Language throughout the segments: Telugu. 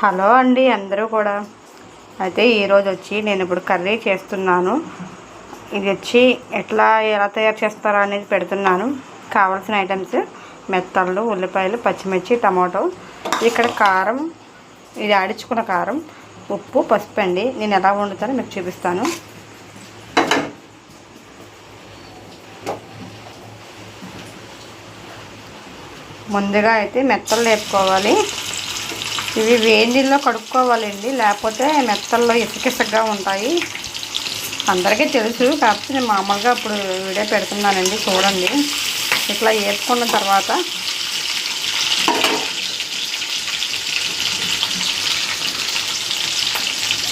హలో అండి అందరూ కూడా. అయితే ఈరోజు వచ్చి నేను ఇప్పుడు కర్రీ చేస్తున్నాను. ఇది వచ్చి ఎట్లా ఎలా తయారు చేస్తారో అనేది పెడుతున్నాను. కావాల్సిన ఐటమ్స్ మెత్తళ్ళు ఉల్లిపాయలు పచ్చిమిర్చి టమాటో. ఇక్కడ కారం ఇది ఆడించుకున్న కారం ఉప్పు పసుపు అండి. నేను ఎలా వండుతానో మీకు చూపిస్తాను. ముందుగా అయితే మెత్తలు లేపుకోవాలి. ఇవి వేడి నీళ్ళలో కడుక్కోవాలండి. లేకపోతే మెత్తల్లో ఇసుకిసగ్గా ఉంటాయి. అందరికీ తెలుసు. కాకపోతే నేను మామూలుగా అప్పుడు వీడియో పెడుతున్నానండి. చూడండి. ఇట్లా వేపుకున్న తర్వాత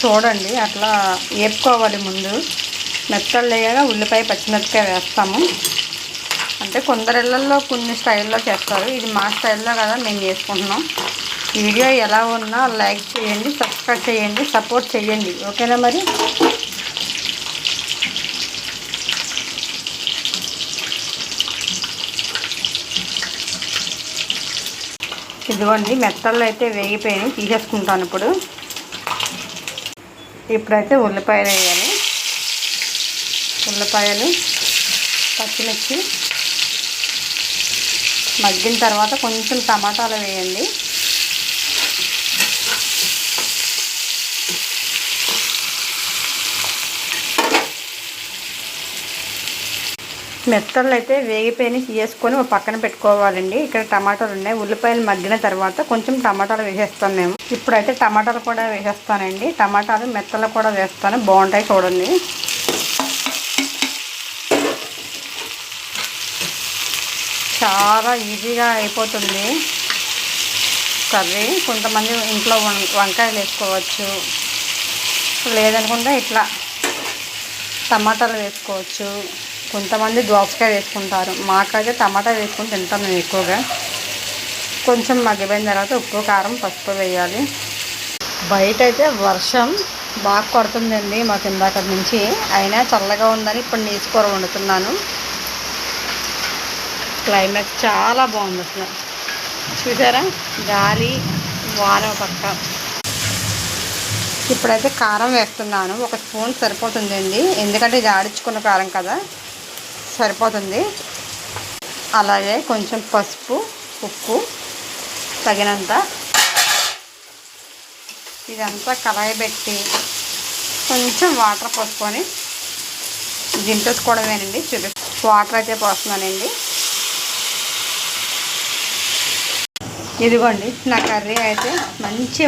చూడండి. అట్లా వేపుకోవాలి ముందు. మెత్తలు లేక ఉల్లిపాయ పచ్చిమిరపకాయ వేస్తాము. అంటే కొందరిళ్ళల్లో కొన్ని స్టైల్లో చేస్తారు. ఇది మా స్టైల్లో కదా మేము చేసుకుంటున్నాం వీడియో ఎలా ఉన్నా లైక్ చేయండి సబ్స్క్రైబ్ చేయండి సపోర్ట్ చేయండి. ఓకేనా మరి? ఇదిగోండి మెత్తల్లో అయితే వేగిపోయినాయి తీసేసుకుంటాను ఇప్పుడు. ఇప్పుడైతే ఉల్లిపాయలు వేయాలి. ఉల్లిపాయలు పచ్చిమిర్చి. మగ్గిన తర్వాత కొంచెం టమాటాలు వేయండి. మెత్తలు అయితే వేగిపోయి తీసుకొని ఒక పక్కన పెట్టుకోవాలండి. ఇక్కడ టమాటాలు ఉన్నాయి. ఉల్లిపాయలు మగ్గిన తర్వాత కొంచెం టమాటాలు వేసేస్తాం మేము. ఇప్పుడైతే టమాటాలు కూడా వేసేస్తానండి. టమాటాలు మెత్తలు కూడా వేస్తాను. బాగుంటాయి చూడండి. చాలా ఈజీగా అయిపోతుంది కర్రీ. కొంతమంది ఇంట్లో వంకాయలు వేసుకోవచ్చు. లేదనుకుంటే ఇట్లా టమాటాలు వేసుకోవచ్చు. కొంతమంది దోసకాయ వేసుకుంటారు. మాకైతే టమాటా వేసుకుని తింటాం మేము ఎక్కువగా. కొంచెం మగ్గిపోయిన తర్వాత ఉప్పు కారం పసుపు వేయాలి. బయట అయితే వర్షం బాగా కొడుతుందండి మాకు ఇందాక నుంచి. అయినా చల్లగా ఉందని ఇప్పుడు నీచుకూర వండుతున్నాను. క్లైమేట్ చాలా బాగుంది అసలు. చూసారా? గాలి వాన పక్క. ఇప్పుడైతే కారం వేస్తున్నాను. ఒక స్పూన్ సరిపోతుందండి. ఎందుకంటే ఇది ఆడించుకున్న కారం కదా. సరిపోతుంది. అలాగే కొంచెం పసుపు ఉప్పు తగినంత. ఇదంతా కళాయి పెట్టి కొంచెం వాటర్ పోసుకొని దింపేసుకోవడమేనండి చూపి వాటర్ అయితే పోస్తున్నానండి. ఇదిగోండి నా కర్రీ అయితే మంచి